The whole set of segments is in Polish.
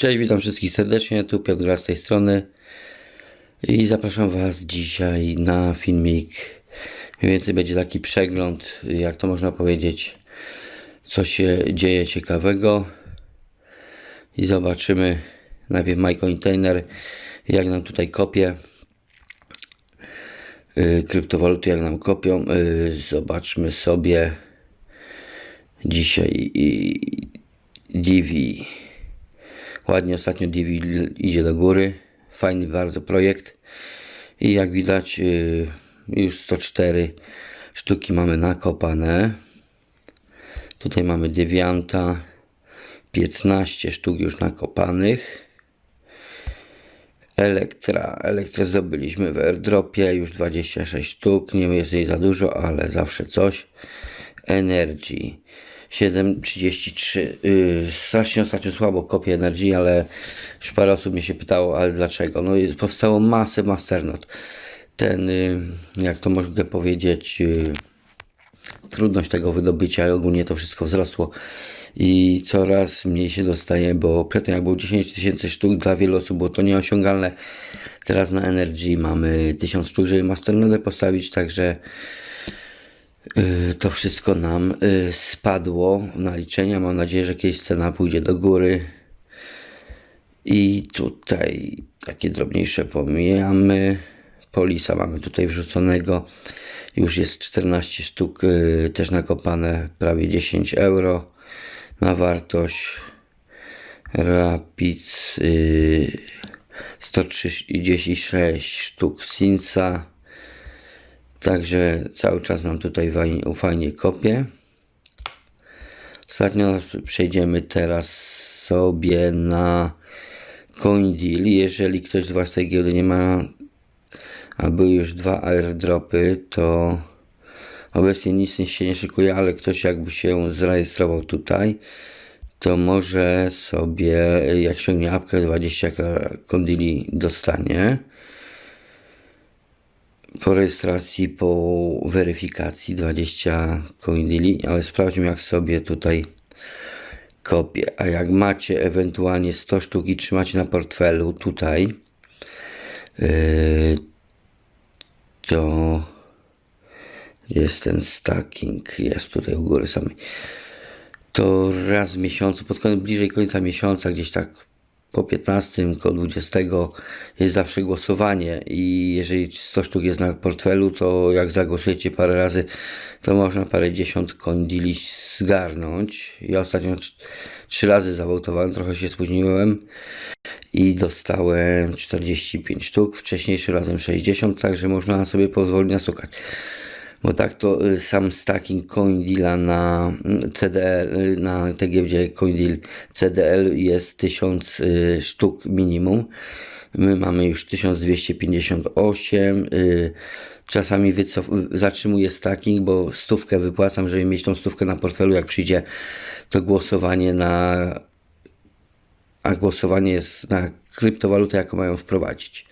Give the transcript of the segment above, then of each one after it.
Cześć, witam wszystkich serdecznie, tu Piotr Gra z tej strony i zapraszam Was dzisiaj na filmik. Mniej więcej będzie taki przegląd, jak to można powiedzieć, co się dzieje ciekawego i zobaczymy najpierw My Container, jak nam tutaj kopie yy, kryptowaluty, jak nam kopią. Yy, zobaczmy sobie dzisiaj i Divi. Ładnie ostatnio Divi idzie do góry. Fajny bardzo projekt. I jak widać yy, już 104 sztuki mamy nakopane. Tutaj mamy Devianta. 15 sztuk już nakopanych. Elektra. Elektrę zdobyliśmy w airdropie. Już 26 sztuk. Nie jest jej za dużo, ale zawsze coś. Energy. 7.33. Yy, strasznie ostatnio słabo kopię energii, ale już parę osób mnie się pytało, ale dlaczego? No jest, powstało masę masternot. Ten, yy, jak to można powiedzieć, yy, trudność tego wydobycia, ogólnie to wszystko wzrosło i coraz mniej się dostaje, bo przedtem jak było 10 tysięcy sztuk, dla wielu osób było to nieosiągalne. Teraz na Energy mamy 1000 sztuk, żeby masternodę postawić, także to wszystko nam yy, spadło na liczenia. Mam nadzieję, że kiedyś cena pójdzie do góry. I tutaj takie drobniejsze pomijamy. Polisa mamy tutaj wrzuconego. Już jest 14 sztuk yy, też nakopane, prawie 10 euro na wartość. Rapid yy, 136 sztuk Sinca. Także cały czas nam tutaj fajnie, kopie. Ostatnio przejdziemy teraz sobie na CoinDeal. Jeżeli ktoś z Was tej giełdy nie ma, a były już dwa airdropy, to obecnie nic się nie szykuje, ale ktoś jakby się zarejestrował tutaj, to może sobie, jak sięgnie apkę 20 kondili dostanie po rejestracji, po weryfikacji 20 coindili, ale sprawdźmy jak sobie tutaj kopię. A jak macie ewentualnie 100 sztuk i trzymacie na portfelu tutaj, yy, to jest ten stacking, jest tutaj u góry samej. To raz w miesiącu, pod koniec, bliżej końca miesiąca, gdzieś tak po 15, koło 20 jest zawsze głosowanie i jeżeli 100 sztuk jest na portfelu, to jak zagłosujecie parę razy, to można parę dziesiąt coindili zgarnąć. Ja ostatnio 3 razy zawołtowałem, trochę się spóźniłem i dostałem 45 sztuk, wcześniejszym razem 60, także można sobie pozwolić nasukać. Bo tak to y, sam stacking CoinDeala na mm, CDL, y, na tej giełdzie CoinDeal CDL jest 1000 y, sztuk minimum. My mamy już 1258. Czasami wycof- zatrzymuję stacking, bo stówkę wypłacam, żeby mieć tą stówkę na portfelu, jak przyjdzie to głosowanie na a głosowanie jest na kryptowalutę, jaką mają wprowadzić.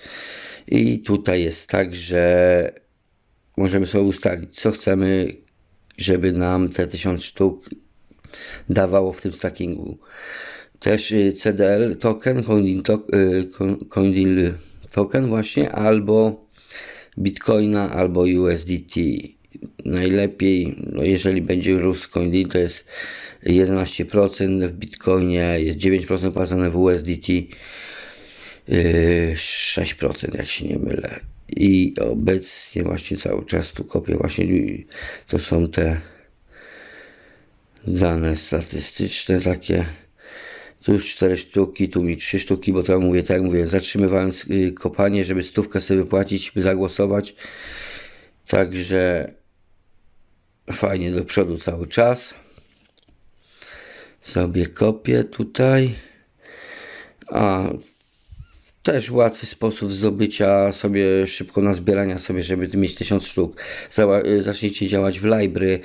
I tutaj jest tak, że możemy sobie ustalić, co chcemy, żeby nam te 1000 sztuk dawało w tym stackingu. Też CDL token, CoinDeal, to, CoinDeal token właśnie, albo Bitcoina, albo USDT. Najlepiej, no jeżeli będzie rósł CoinDeal, to jest 11% w Bitcoinie, jest 9% płacone w USDT, 6% jak się nie mylę i obecnie właśnie cały czas tu kopię właśnie to są te dane statystyczne takie tu już 4 sztuki, tu mi 3 sztuki, bo to ja mówię, tak jak mówię, zatrzymywałem y, kopanie, żeby stówkę sobie wypłacić, by zagłosować. Także fajnie do przodu cały czas. Sobie kopię tutaj. A też łatwy sposób zdobycia sobie szybko na zbierania sobie, żeby mieć tysiąc sztuk. Zacznijcie działać w library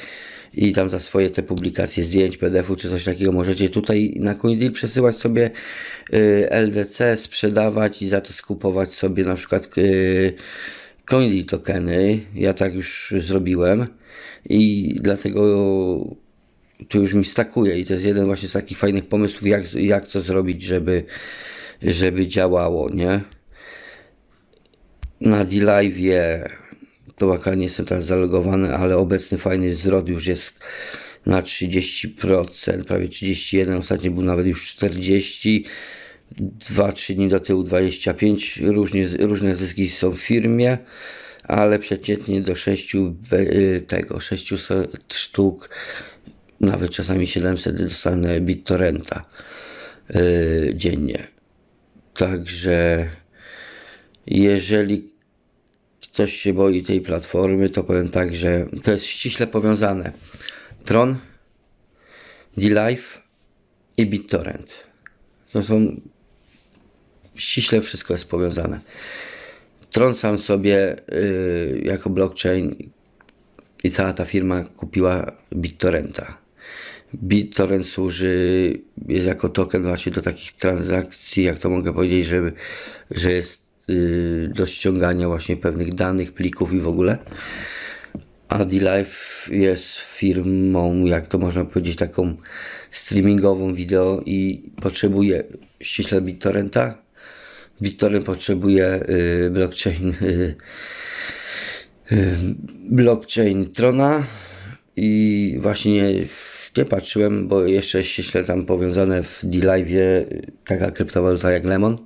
i tam za swoje te publikacje zdjęć, PDF-u czy coś takiego możecie tutaj na CoinDeal przesyłać sobie y, LDC, sprzedawać i za to skupować sobie na przykład y, CoinDeal tokeny. Ja tak już zrobiłem i dlatego tu już mi stakuje i to jest jeden właśnie z takich fajnych pomysłów, jak, jak co zrobić, żeby, żeby działało, nie? Na D-Live'ie to akurat nie jestem teraz zalogowany, ale obecny fajny zwrot już jest na 30%, prawie 31, ostatnio był nawet już 40, 2-3 dni do tyłu 25, różnie, różne zyski są w firmie, ale przeciętnie do 6 be- tego, 600 sztuk, nawet czasami 700 dostanę BitTorrenta yy, dziennie. Także jeżeli ktoś się boi tej platformy, to powiem tak, że to jest ściśle powiązane. Tron, D-Live i BitTorrent. To są ściśle wszystko jest powiązane. Tron sam sobie y, jako blockchain i cała ta firma kupiła BitTorrenta. BitTorrent służy jako token właśnie do takich transakcji, jak to mogę powiedzieć, żeby, że jest y, do ściągania właśnie pewnych danych, plików i w ogóle. A D-Live jest firmą, jak to można powiedzieć, taką streamingową wideo i potrzebuje ściśle BitTorrenta. BitTorrent potrzebuje y, blockchain y, y, blockchain Trona i właśnie nie patrzyłem, bo jeszcze ściśle tam powiązane w D-Live taka kryptowaluta jak Lemon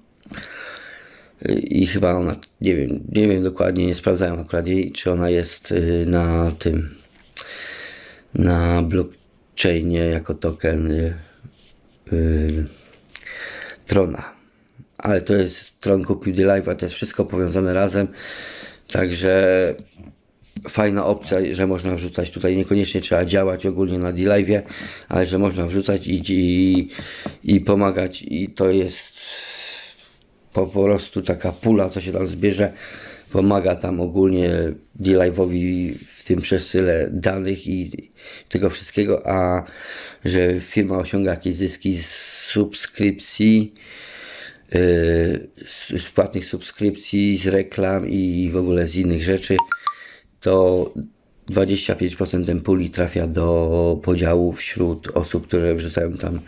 i chyba ona, nie wiem, nie wiem dokładnie, nie sprawdzałem akurat jej, czy ona jest y, na tym, na blockchainie jako token y, y, Trona. Ale to jest, Tron kupił D-Live'a, to jest wszystko powiązane razem, także fajna opcja, że można wrzucać tutaj, niekoniecznie trzeba działać ogólnie na D-Live'ie, ale że można wrzucać i, i, i pomagać i to jest po, prostu taka pula, co się tam zbierze, pomaga tam ogólnie D-Live'owi w tym przesyle danych i tego wszystkiego, a że firma osiąga jakieś zyski z subskrypcji, z z płatnych subskrypcji, z reklam i w ogóle z innych rzeczy, to 25% ten puli trafia do podziału wśród osób, które wrzucają tam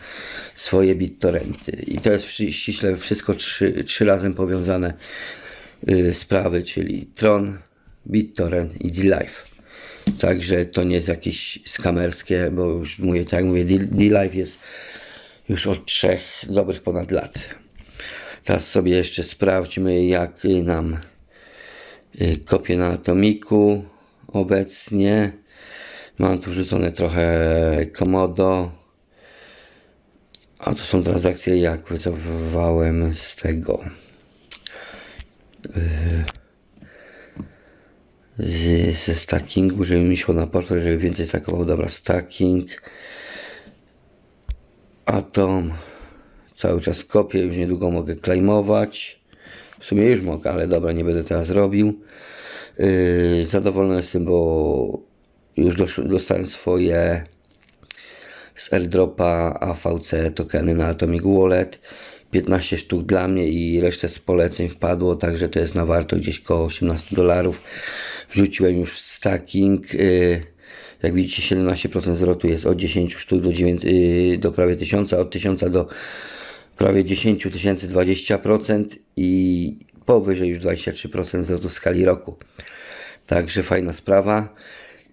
swoje BitTorrenty. I to jest ściśle wszystko trzy, trzy razem powiązane y, sprawy, czyli Tron, BitTorrent i D-Live. Także to nie jest jakieś skamerskie, bo już mówię, tak jak mówię, D-Live jest już od trzech dobrych ponad lat. Teraz sobie jeszcze sprawdźmy, jak nam y, kopie na atomiku obecnie. Mam tu wrzucone trochę Komodo. A to są transakcje, jak wycofywałem z tego. yy, Z, ze stackingu, żeby mi szło na portfel, żeby więcej stakował. Dobra, stacking. Atom. Cały czas kopię, już niedługo mogę claimować. Sumie już mogę, ale dobra, nie będę teraz robił. Yy, zadowolony jestem, bo już dostałem swoje z airdropa AVC tokeny na Atomic Wallet. 15 sztuk dla mnie i resztę z poleceń wpadło, także to jest na warto gdzieś koło 18 dolarów. Wrzuciłem już w stacking. Yy, jak widzicie 17% zwrotu jest od 10 sztuk do, 9, yy, do prawie 1000, od 1000 do prawie 10 tysięcy 20% i powyżej już 23% zwrotu w skali roku. Także fajna sprawa.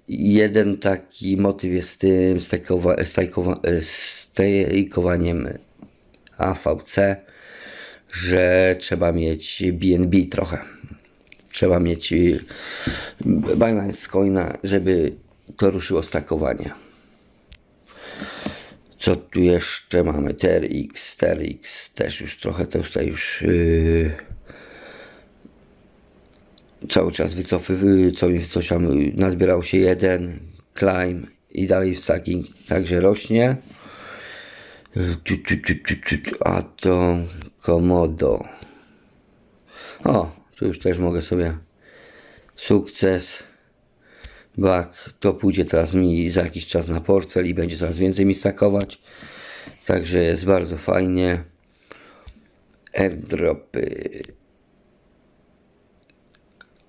Jeden taki motyw jest z tym stajkowa, stajkowa, stejkowaniem AVC, że trzeba mieć BNB trochę. Trzeba mieć Binance Coina, żeby to ruszyło stakowanie. Co tu jeszcze mamy? TRX, TRX też już trochę to tutaj już yy, cały czas wycofy, co mi coś tam nazbierał się jeden, climb i dalej stacking także rośnie. A to Komodo. O, tu już też mogę sobie sukces. Bak, to pójdzie teraz mi za jakiś czas na portfel i będzie coraz więcej mi stakować. Także jest bardzo fajnie. Airdropy.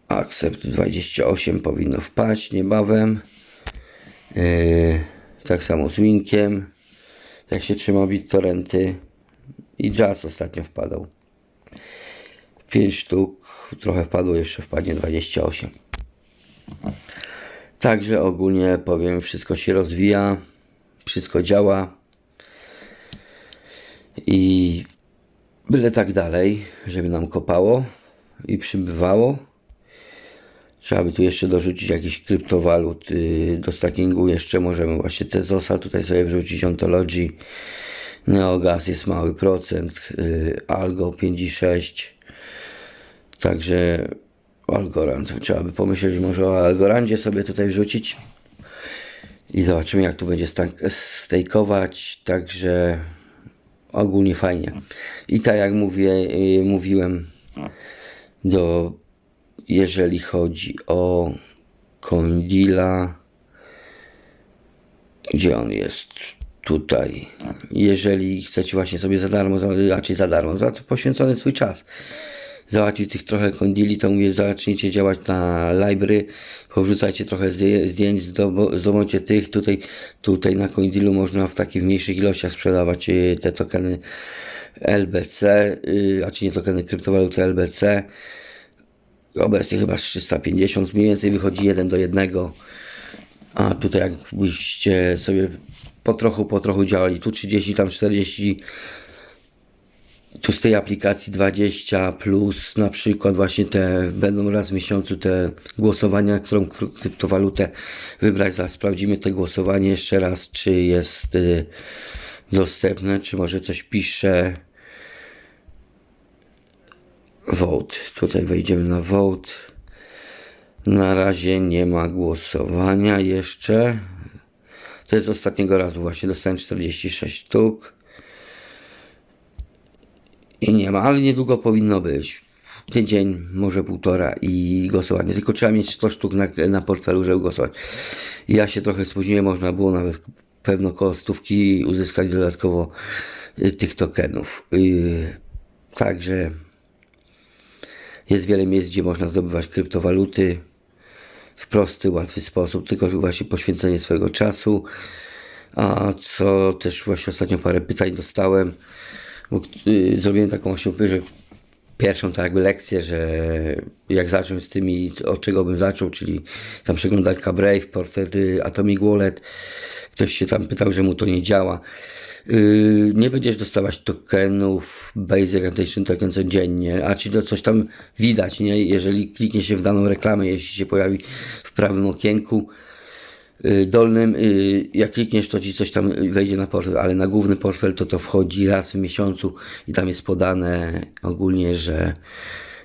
Accept 28 powinno wpaść niebawem. Yy, Tak samo z Winkiem. Jak się trzyma BitTorrenty. I Jazz ostatnio wpadał. 5 sztuk. Trochę wpadło, jeszcze wpadnie 28. Także ogólnie powiem, wszystko się rozwija. Wszystko działa. I byle tak dalej, żeby nam kopało i przybywało. Trzeba by tu jeszcze dorzucić jakiś kryptowalut do stackingu. Jeszcze możemy właśnie Tezosa tutaj sobie wrzucić, Ontology. Neogas jest mały procent, yy, Algo 5,6. Także Algorand. Trzeba by pomyśleć może o Algorandzie sobie tutaj wrzucić. I zobaczymy jak tu będzie stejkować. Także ogólnie fajnie. I tak jak mówię, yy, mówiłem, do, jeżeli chodzi o Condila, gdzie on jest? Tutaj. Jeżeli chcecie właśnie sobie za darmo, raczej za darmo, za to poświęcony swój czas, załatwić tych trochę kondili, to mówię, zacznijcie działać na library, powrzucajcie trochę zdję- zdjęć, zdobądźcie tych, tutaj, tutaj na Condilu można w takich mniejszych ilościach sprzedawać y, te tokeny LBC, y, a czy nie tokeny kryptowaluty LBC, obecnie chyba z 350 mniej więcej wychodzi jeden do jednego, a tutaj jakbyście sobie po trochu, po trochu działali, tu 30, tam 40, tu z tej aplikacji 20 plus na przykład właśnie te będą raz w miesiącu te głosowania, którą kry- kryptowalutę wybrać. Zaraz sprawdzimy te głosowanie jeszcze raz, czy jest y, dostępne, czy może coś pisze. Vote. Tutaj wejdziemy na vote. Na razie nie ma głosowania jeszcze. To jest ostatniego razu właśnie dostałem 46 sztuk. I nie ma, ale niedługo powinno być. Tydzień, może półtora i głosowanie. Tylko trzeba mieć 100 sztuk na, na portfelu, żeby głosować. Ja się trochę spóźniłem, można było nawet pewno koło stówki uzyskać dodatkowo y, tych tokenów. Y, Także jest wiele miejsc, gdzie można zdobywać kryptowaluty w prosty, łatwy sposób, tylko właśnie poświęcenie swojego czasu. A co też właśnie ostatnio parę pytań dostałem, zrobiłem taką właśnie, że pierwszą tak jakby lekcję, że jak zacząć z tymi, od czego bym zaczął, czyli tam przeglądarka Brave, portfel y, Atomic Wallet. Ktoś się tam pytał, że mu to nie działa. Yy, nie będziesz dostawać tokenów Basic Attention Token codziennie, a czy to coś tam widać, nie? Jeżeli kliknie się w daną reklamę, jeśli się pojawi w prawym okienku, y, dolnym, y, jak klikniesz, to ci coś tam wejdzie na portfel, ale na główny portfel to to wchodzi raz w miesiącu i tam jest podane ogólnie, że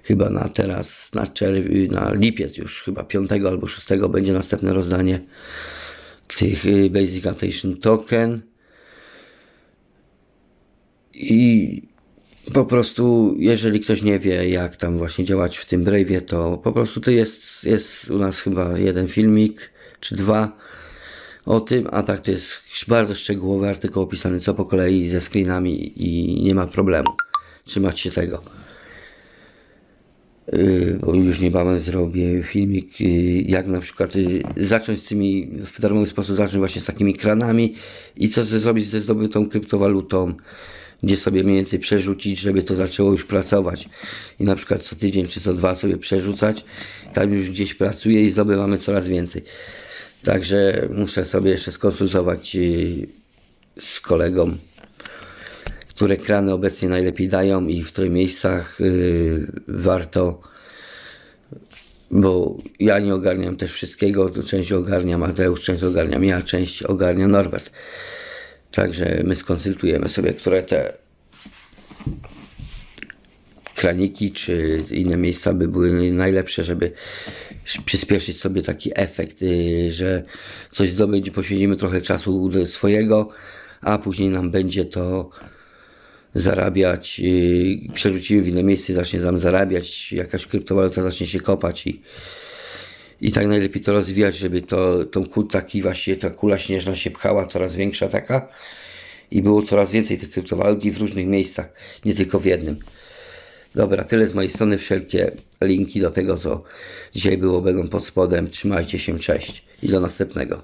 chyba na teraz, na czerw- na lipiec już, chyba 5 albo 6 będzie następne rozdanie tych y, Basic Attention Token. I po prostu, jeżeli ktoś nie wie, jak tam właśnie działać w tym Brave'ie, to po prostu to jest, jest u nas chyba jeden filmik, czy dwa o tym, a tak to jest bardzo szczegółowy artykuł opisany co po kolei ze screenami i nie ma problemu. Trzymać się tego. Yy, bo już niebawem zrobię filmik, yy, jak na przykład yy, zacząć z tymi, w darmowy sposób zacząć właśnie z takimi kranami i co zrobić ze zdobytą kryptowalutą, gdzie sobie mniej więcej przerzucić, żeby to zaczęło już pracować. I na przykład co tydzień czy co dwa sobie przerzucać, tam już gdzieś pracuje i zdobywamy coraz więcej. Także muszę sobie jeszcze skonsultować yy, z kolegą, które krany obecnie najlepiej dają i w których miejscach yy, warto, bo ja nie ogarniam też wszystkiego, część ogarnia Mateusz, część ogarniam ja, część ogarnia Norbert. Także my skonsultujemy sobie, które te kraniki czy inne miejsca by były najlepsze, żeby sz- przyspieszyć sobie taki efekt, yy, że coś zdobyć, poświęcimy trochę czasu swojego, a później nam będzie to zarabiać, yy, przerzucimy w inne miejsce zacznie nam zarabiać, jakaś kryptowaluta zacznie się kopać i, i tak najlepiej to rozwijać, żeby to, tą kul, taki właśnie ta kula śnieżna się pchała, coraz większa taka i było coraz więcej tych kryptowalut i w różnych miejscach, nie tylko w jednym. Dobra, tyle z mojej strony. Wszelkie linki do tego, co dzisiaj było, będą pod spodem. Trzymajcie się, cześć i do następnego.